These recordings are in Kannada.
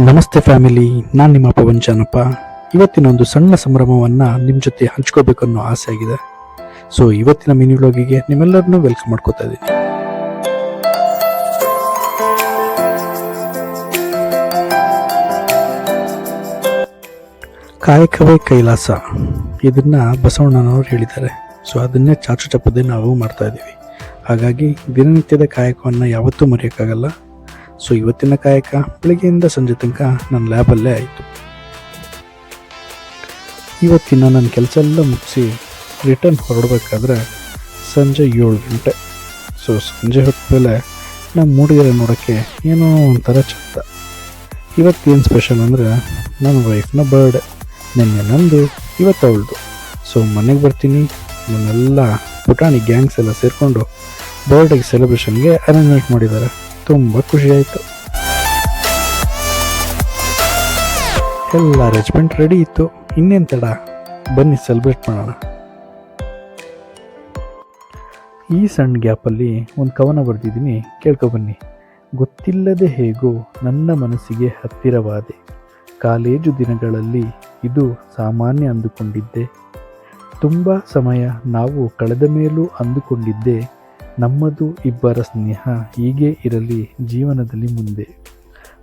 ನಮಸ್ತೆ ಫ್ಯಾಮಿಲಿ, ನಾನು ನಿಮ್ಮ ಪವನ್ ಜಾನಪ್ಪ. ಇವತ್ತಿನ ಒಂದು ಸಣ್ಣ ಸಂಭ್ರಮವನ್ನು ನಿಮ್ಮ ಜೊತೆ ಹಂಚ್ಕೋಬೇಕು ಅನ್ನೋ ಆಸೆ ಆಗಿದೆ. ಸೊ ಇವತ್ತಿನ ಮಿನಿ ವ್ಲಾಗಿಗೆ ನಿಮ್ಮೆಲ್ಲರನ್ನೂ ವೆಲ್ಕಮ್ ಮಾಡ್ಕೋತಾ ಇದ್ದೀನಿ. ಕಾಯಕವೇ ಕೈಲಾಸ. ಇದನ್ನ ಬಸವಣ್ಣನವರು ಹೇಳಿದ್ದಾರೆ. ಸೊ ಅದನ್ನೇ ಚಾಚು ಚಪ್ಪದೆ ನಾವು ಮಾಡ್ತಾ ಇದ್ದೀವಿ. ಹಾಗಾಗಿ ದಿನನಿತ್ಯದ ಕಾಯಕವನ್ನು ಯಾವತ್ತೂ ಮರೆಯೋಕ್ಕಾಗಲ್ಲ. ಸೊ ಇವತ್ತಿನ ಕಾಯಕ ಬೆಳಗ್ಗೆಯಿಂದ ಸಂಜೆ ತನಕ ನನ್ನ ಲ್ಯಾಬಲ್ಲೇ ಆಯಿತು. ಇವತ್ತಿನ ನನ್ನ ಕೆಲಸ ಎಲ್ಲ ಮುಗಿಸಿ ರಿಟರ್ನ್ ಹೊರಡಬೇಕಾದ್ರೆ ಸಂಜೆ ಏಳು ಗಂಟೆ. ಸೊ ಸಂಜೆ ಹೊತ್ತ ಮೇಲೆ ನಮ್ಮ ಮೂಡಿಗೆರೆ ನೋಡೋಕ್ಕೆ ಏನೋ ಒಂಥರ ಚಂದ ಇವತ್ತೇನು ಸ್ಪೆಷಲ್ ಅಂದರೆ ನನ್ನ ವೈಫ್ನ ಬರ್ಡೇ ನಿನ್ನೆ ನಂದು, ಇವತ್ತು ಅವಳದು. ಸೊ ಮನೆಗೆ ಬರ್ತೀನಿ. ನನ್ನೆಲ್ಲ ಪುಟಾಣಿ ಗ್ಯಾಂಗ್ಸ್ ಎಲ್ಲ ಸೇರಿಕೊಂಡು ಬರ್ಡೇಗೆ ಸೆಲೆಬ್ರೇಷನ್ಗೆ ಅರೇಂಜ್ಮೆಂಟ್ ಮಾಡಿದ್ದಾರೆ. ತುಂಬ ಖುಷಿ ಆಯಿತು. ಎಲ್ಲ ಅರೇಂಜ್ಮೆಂಟ್ ರೆಡಿ ಇತ್ತು. ಇನ್ನೇನು ತಡ ಬನ್ನಿ ಸೆಲೆಬ್ರೇಟ್ ಮಾಡೋಣ. ಈ ಸಣ್ಣ ಗ್ಯಾಪಲ್ಲಿ ಒಂದು ಕವನ ಬರೆದಿದ್ದೀನಿ. ಕೇಳ್ಕೊ ಬನ್ನಿ. ಗೊತ್ತಿಲ್ಲದೆ ಹೇಗೋ ನನ್ನ ಮನಸ್ಸಿಗೆ ಹತ್ತಿರವಾದೆ. ಕಾಲೇಜು ದಿನಗಳಲ್ಲಿ ಇದು ಸಾಮಾನ್ಯ ಅಂದುಕೊಂಡಿದ್ದೆ. ತುಂಬ ಸಮಯ ನಾವು ಕಳೆದ ಮೇಲೂ ಅಂದುಕೊಂಡಿದ್ದೆ. ನಮ್ಮದು ಇಬ್ಬರ ಸ್ನೇಹ ಹೀಗೆ ಇರಲಿ ಜೀವನದಲ್ಲಿ ಮುಂದೆ.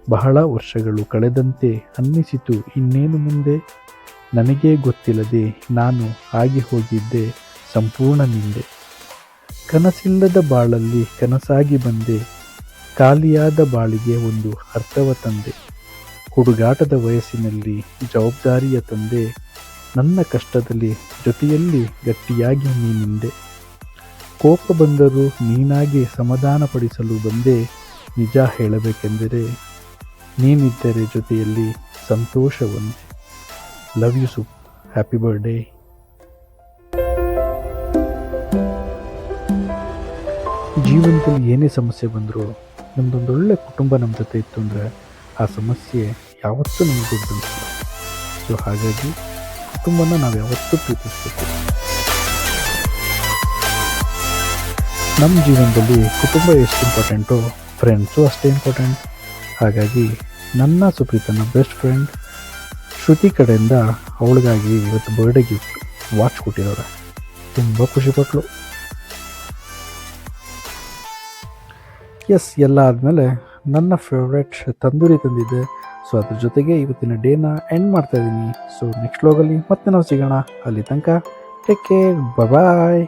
ಬಹಳ ವರ್ಷಗಳು ಕಳೆದಂತೆ ಅನ್ನಿಸಿತು ಇನ್ನೇನು ಮುಂದೆ? ನನಗೇ ಗೊತ್ತಿಲ್ಲದೆ ನಾನು ಆಗಿ ಹೋಗಿದ್ದೆ ಸಂಪೂರ್ಣ ನಿಂದೆ. ಕನಸಿಲ್ಲದ ಬಾಳಲ್ಲಿ ಕನಸಾಗಿ ಬಂದೆ. ಖಾಲಿಯಾದ ಬಾಳಿಗೆ ಒಂದು ಅರ್ಥವ ತಂದೆ. ಹುಡುಗಾಟದ ವಯಸ್ಸಿನಲ್ಲಿ ಜವಾಬ್ದಾರಿಯ ತಂದೆ. ನನ್ನ ಕಷ್ಟದಲ್ಲಿ ಜೊತೆಯಲ್ಲಿ ಗಟ್ಟಿಯಾಗಿ ನೀನಿಂದೆ ಕೋಪ ಬಂದರೂ ನೀನಾಗಿ ಸಮಾಧಾನಪಡಿಸಲು ಬಂದೆ, ನಿಜ ಹೇಳಬೇಕೆಂದರೆ ನೀನಿದ್ದರೆ ಜೊತೆಯಲ್ಲಿ ಸಂತೋಷವನ್ನು ಲವ್ ಯು ಸುಪ್ ಹ್ಯಾಪಿ ಬರ್ಡೇ ಜೀವನದಲ್ಲಿ ಏನೇ ಸಮಸ್ಯೆ ಬಂದರೂ ನಮ್ಮದೊಂದು ಒಳ್ಳೆ ಕುಟುಂಬ ನಮ್ಮ ಜೊತೆ ಇತ್ತು ಅಂದರೆ ಆ ಸಮಸ್ಯೆ ಯಾವತ್ತೂ ನಮಗೆ ದೊಡ್ಡ ಸೊ ಹಾಗಾಗಿ ಕುಟುಂಬನ ನಾವು ಯಾವತ್ತೂ ಪ್ರೀತಿಸಬೇಕು. ನಮ್ಮ ಜೀವನದಲ್ಲಿ ಕುಟುಂಬ ಎಷ್ಟು ಇಂಪಾರ್ಟೆಂಟು ಫ್ರೆಂಡ್ಸು ಅಷ್ಟೇ ಇಂಪಾರ್ಟೆಂಟ್. ಹಾಗಾಗಿ ನನ್ನ ಸುಪ್ರೀತನ ಬೆಸ್ಟ್ ಫ್ರೆಂಡ್ ಶ್ರುತಿ ಕಡೆಯಿಂದ ಅವಳಿಗಾಗಿ ಇವತ್ತು ಬರ್ಡೇ ಗಿಫ್ಟ್ ವಾಚ್ ಕೊಟ್ಟಿದ್ದಾರೆ. ತುಂಬ ಖುಷಿಪಟ್ಲು ಎಸ್ ಎಲ್ಲ ಆದಮೇಲೆ ನನ್ನ ಫೇವ್ರೆಟ್ ತಂದೂರಿ ತಂದಿದ್ದೆ. ಸೊ ಅದ್ರ ಜೊತೆಗೆ ಇವತ್ತಿನ ಡೇನ ಎಂಡ್ ಮಾಡ್ತಾ ಇದ್ದೀನಿ ಸೊ ನೆಕ್ಸ್ಟ್ ಲೋಗಲ್ಲಿ ಮತ್ತೆ ನಾವು ಸಿಗೋಣ. ಅಲ್ಲಿ ತನಕ ಟೇಕ್ ಕೇರ್ ಬಾಯ್